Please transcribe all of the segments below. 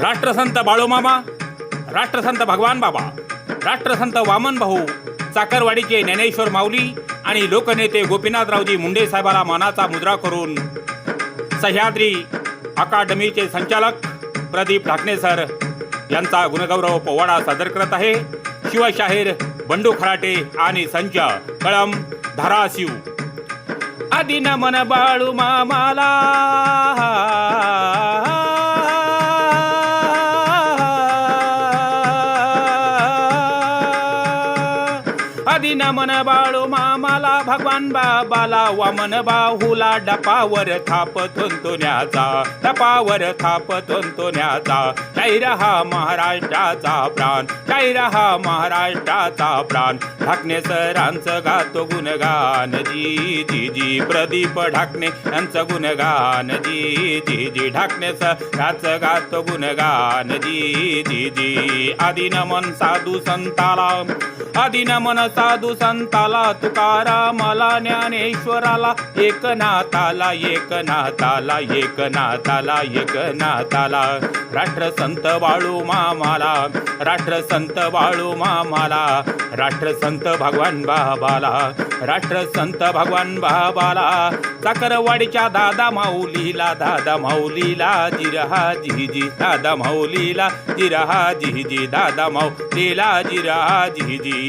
राष्ट्रसंत बाळूमामा राष्ट्रसंत भगवान बाबा राष्ट्रसंत वामन भाऊ चाकरवाडीचे ज्ञानेश्वर माऊली आणि लोकनेते गोपीनाथरावजी मुंडे साहेबाला मानाचा मुद्रा करून सह्याद्री अकादमीचे संचालक प्रदीप ढाकणे सर यांचा गुणगौरव पोवाडा सादर करत आहे. शिवशाहीर बंडू खराटे आणि संच कळम धाराशिव. आदिन मन बाळू मामाला आधी मन बाळू मामाला भगवान बाबाला वामन बाहुला डपावर थाप तोन्याचा डपावर थाप तोन्याचा. शाहीर रहा महाराष्ट्राचा प्राण शाहीर रहा महाराष्ट्राचा प्राण. ढाकणे सरांचं गातो गुणगान जी जी जी. प्रदीप ढाकणे यांचं गुणगान जी जी जी. ढाकणे सरांचं गातो गुणगान जी जी जी. आधी नमन साधू संताला आदिन मन साधू संताला तुकारामाला ज्ञानेश्वराला एकनाथाला एकनाथाला एकनाथाला एकनाथाला. राष्ट्रसंत बाळू मामाला राष्ट्रसंत बाळू मामाला राष्ट्रसंत भगवान बाबाला राष्ट्रसंत भगवान बाबाला. साखरवाडीच्या दादा माऊलीला दादा माऊलीला जिरहा जिजी दादा माऊलीला जिरहा जिजी दादा माऊलीला जिरहा जिजी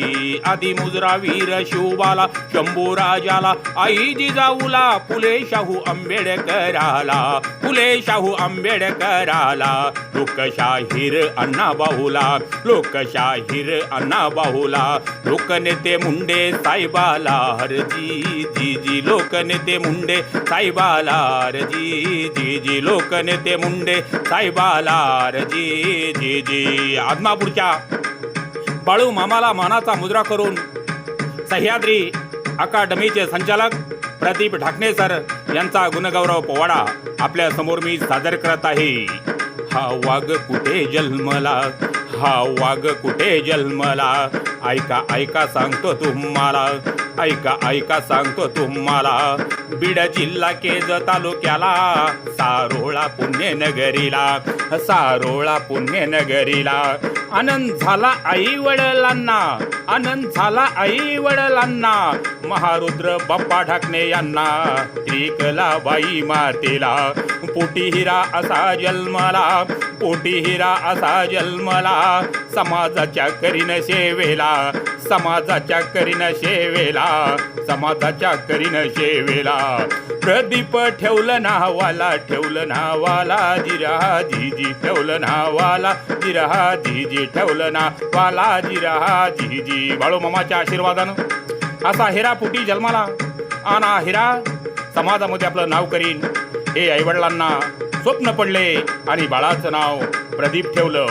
आदि मुजरा वीर शिवबाला शंभू राजाला आई जिजाऊला फुले शाहू आंबेडकराला फुले शाहू आंबेडकराला लोकशाहीर अण्णा बाहुला लोकशाहीर अण्णा बाहुला लोकनेते मुंडे साईबाला हरजी जी जी लोकनेते मुंडे साईबाला हरजी जी जी लोकनेते मुंडे साईबाला हरजी जी जी आदमापूरच्या बाळू मामाला मानाचा मुद्रा करून सह्याद्री अकादमीचे संचालक प्रदीप ढाकणे सर यांचा गुणगौरव पोवाडा आपल्यासमोर मी सादर करत आहे. हा वाघ कुठे जन्मला? हा वाघ कुठे जन्मला? ऐका ऐका सांगतो तुम्हाला. ऐका ऐका सांगतो तुम्हाला. बीड जिल्हा केज तालुक्याला सारोळा पुण्यनगरीला सारोळा पुण्यनगरीला. आनंद झाला आई वडिलांना आनंद झाला आई वडिलांना. महारुद्र बाप्पा ढाकणे यांना त्रिकला बाई मातेला. पोटी हिरा असा जन्मला पोटी हिरा असा जन्मला. समाजाच्या करीन सेवेला समाजाच्या करीन सेवेला समाजाच्या करीन सेवेला. प्रदीप ठेवलं नावाला ठेवलं नावाला जिरा जीजी ठेवलं नावाला जिरा जीजी ठेवलं नावाला जिरा जीजी बाळू मामाच्या आशीर्वादानं. असा हिरा पुटी जन्माला. आना हिरा समाजामध्ये आपलं नाव करीन. हे आईवडिलांना स्वप्न पडले आणि बाळाचं नाव प्रदीप ठेवलं.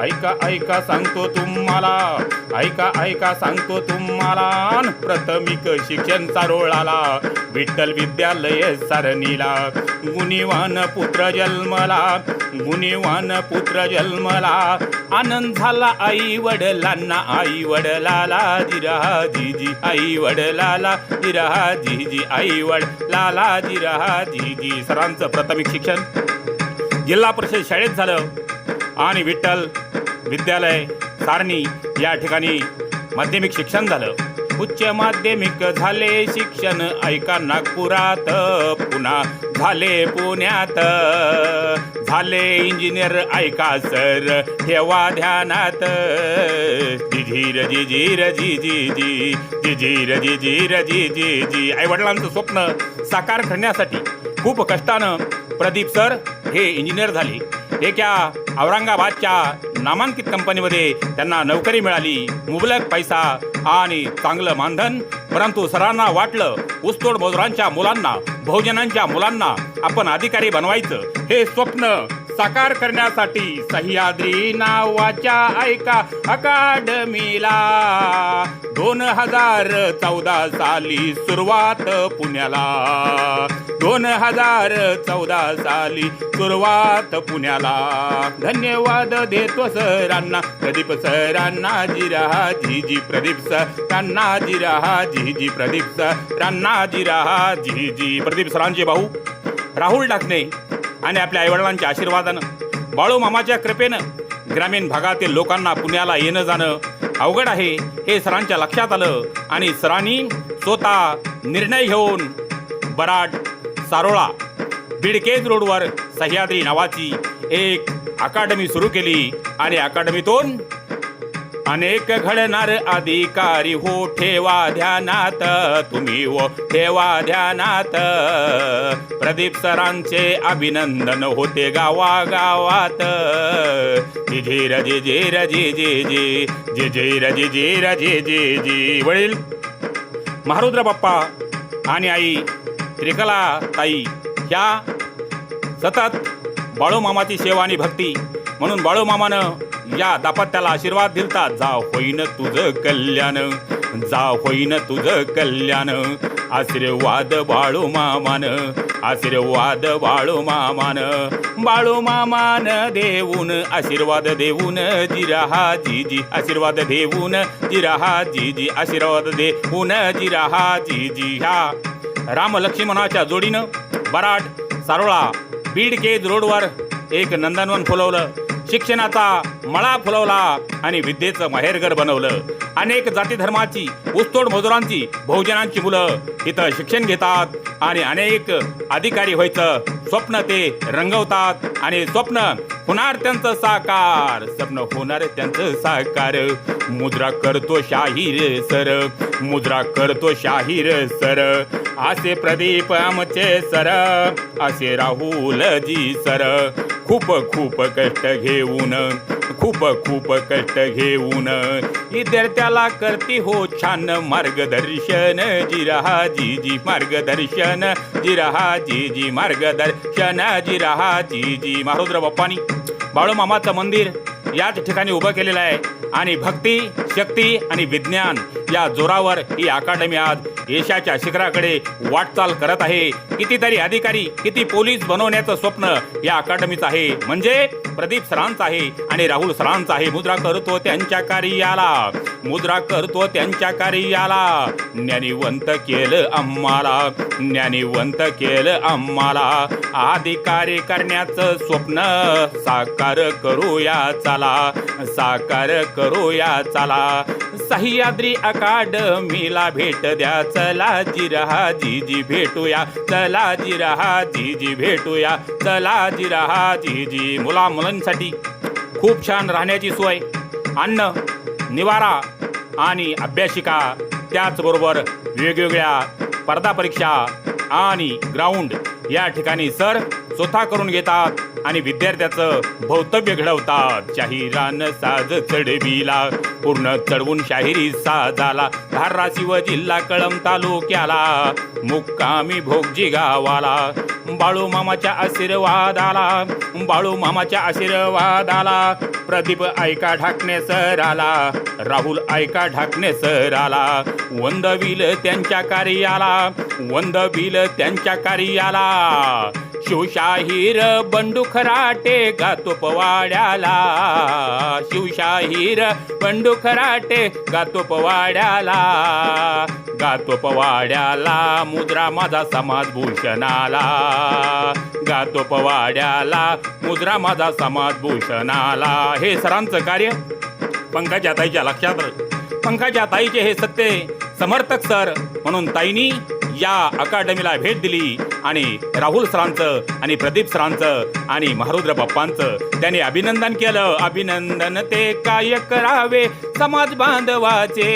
ऐका ऐका सांगतो तुम्हाला. ऐका ऐका सांगतो तुम्हाला. प्राथमिक प्रथमिक शिक्षण चारोळाला विठ्ठल विद्यालय सारणीला. गुणीवान पुत्र जन्मला. गुणीवान पुत्र जन्मला. आनंद झाला आई वडलांना. आई वडलाला जिरा जीजी आई वडलाला जिरा जीजी आई वडलाला जिरा जीजी सरांचं प्राथमिक शिक्षण जिल्हा परिषद शाळेत झालं. आणि विठ्ठल विद्यालय सारणी या ठिकाणी माध्यमिक शिक्षण झालं. उच्च माध्यमिक झाले शिक्षण ऐका नागपुरात पुन्हा झाले पुण्यात. झाले इंजिनियर ऐका सर ठेवा ध्यानात. जिझीर जिझीर जी जी जी जिझीर जिझीर जी जी जी आई वडिलांचं स्वप्न साकार करण्यासाठी खूप कष्टानं प्रदीप सर हे इंजिनियर झाले. एका औरंगाबादच्या नामांकित कंपनीमध्ये त्यांना नोकरी मिळाली. मुबलक पैसा आणि चांगलं मानधन. परंतु सरांना वाटलं ऊसतोड मजुरांच्या मुलांना बहुजनांच्या मुलांना आपण अधिकारी बनवायचं हे स्वप्न. साकार करण्यासाठी सह्याद्री नावाच्या ऐका अकादमीला. दोन हजार चौदा साली सुरुवात पुण्याला. दोन हजार चौदा साली सुरुवात पुण्याला. धन्यवाद देतो सरांना प्रदीप सरांना जिरा जीजी प्रदीप सरांना जिरा जीजी प्रदीप सरांना जिरा जी प्रदीप सरांचे भाऊ राहुल डाकणे आणि आपल्या आईवडिलांच्या आशीर्वादानं बाळू मामाच्या कृपेनं ग्रामीण भागातील लोकांना पुण्याला येणं जाणं अवघड आहे हे सरांच्या लक्षात आलं आणि सरांनी स्वतः निर्णय घेऊन बराड सारोळा बिडकेज रोडवर सह्याद्री नावाची एक अकादमी सुरू केली आणि अकादमीतून अनेक घडणार अधिकारी हो ठेवा ध्यानात तुम्ही हो ठेवा ध्यानात. प्रदीप सरांचे अभिनंदन होते गावा गावात जी र जी जी र जी जी र जी जी जी वडील महारुद्र बाप्पा आणि आई त्रिकला ताई ह्या सतत बाळूमामाची सेवा आणि भक्ती म्हणून बाळूमामानं या दापत्याला आशीर्वाद दिलता. जा होईन तुझं कल्याण जा होईन तुझं कल्याण. आशीर्वाद बाळू मामान आशीर्वाद बाळू मामान. बाळू मामान देऊन आशीर्वाद देऊन जिराहा जीजी. आशीर्वाद देऊन जिराहा जीजी. आशीर्वाद देऊन जिराहा जी जी ह्या राम लक्ष्मणाच्या जोडीनं बराट सारोळा बीड केज रोडवर एक नंदनवन फुलवलं. शिक्षणाचा मळा फुलवला आणि विद्येचं माहेरघर बनवलं. अनेक जाती धर्माची ऊसतोड मजुरांची बहुजनांची मुलं इथं शिक्षण घेतात. आणि अनेक अधिकारी व्हायचं. स्वप्न ते रंगवतात आणि स्वप्न होणार त्यांचं साकार. स्वप्न होणार त्यांचं साकार. मुद्रा करतो शाहीर सर. मुद्रा करतो शाहीर सर. असे प्रदीप आमचे सर. असे राहुल जी सर. खूप खूप कष्ट घेऊन खूप खूप कष्ट घेऊन. विद्यार्थ्याला करते हो छान मार्गदर्शन. जिरहा जी जी मार्गदर्शन. जिरहा जी जी मार्गदर्शन जिरहा जी जी मारुद्र बाप्पानी बाळूमामाचं मंदिर याच ठिकाणी उभं केलेलं आहे. आणि भक्ती शक्ती आणि विज्ञान या जोरावर ही अकादमी आज यशाच्या शिखराकडे वाटचाल करत आहे. कितीतरी अधिकारी किती पोलीस बनवण्याचं स्वप्न या अकादमीचं आहे. म्हणजे प्रदीप सरांचं आहे आणि राहुल सरांचं आहे. मुद्रा करतो त्यांच्या कार्याला मुद्रा करतो त्यांच्या कार्याला. ज्ञानीवंत केलं आम्हाला ज्ञानीवंत केलं आम्हाला. अधिकारी करण्याचं स्वप्न साकार करूया चला. साकार करूया चला. सह्याद्री अकादमीला भेट द्या. चला जिरहा जी भेटूया. चला जिरहा जी जी भेटूया. चला जिरहा जी जी मुला मुलांसाठी खूप छान राहण्याची सोय. अन्न निवारा आणि अभ्यासिका त्याचबरोबर वेगवेगळ्या स्पर्धा परीक्षा आणि ग्राउंड या ठिकाणी सर स्वतः करून घेतात. आणि विद्यार्थ्याचं भौतव्य घडवतात. शाहिरान साज चढविला पूर्ण चढवून शाहिरी साजाला. धाराशी व जिल्हा कळम तालुक्याला मुक्कामी भोगजी गावाला. बाळू मामाच्या आशीर्वादाला बाळू मामाच्या आशीर्वादाला. प्रदीप ऐका ढाकणे सर आला राहुल ऐका ढाकणे सर आला वंदविल त्यांच्या कार्याला वंदविल त्यांच्या कार्याला. शिवशाहीर बंडू खराटे गातो पवाड्याला. शिवशाहीर बंडू खराटे गातो पवाड्याला. गातो पवाड्याला मुद्रा माझा समाज भूषणाला गातो पवाड्याला मुद्रा माझा समाज भूषणाला हे सरांचं कार्य? पंकजा ताईच्या लक्षात पंकजा ताईचे हे सत्य समर्थक सर म्हणून ताईनी या अकादमीला भेट दिली. आणि राहुल सरांचं आणि प्रदीप सरांचं आणि महारुद्र बाप्पांचं. त्यांनी अभिनंदन केलं. अभिनंदन ते काय करावे? समाज बांधवाचे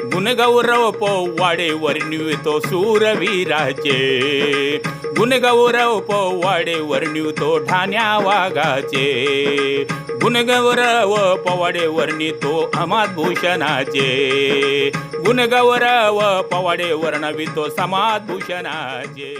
गुणगौरव पोवाडे वर्णिवतो सूरवीराचे. गुणगौरव पोवाडे वर्णिवतो ठाण्या वाघाचे. गुणगौरव पवाडे वर्णितो अमात भूषणाचे गुणगौरव पवाडे वर्णवितो समाज भूषणाचे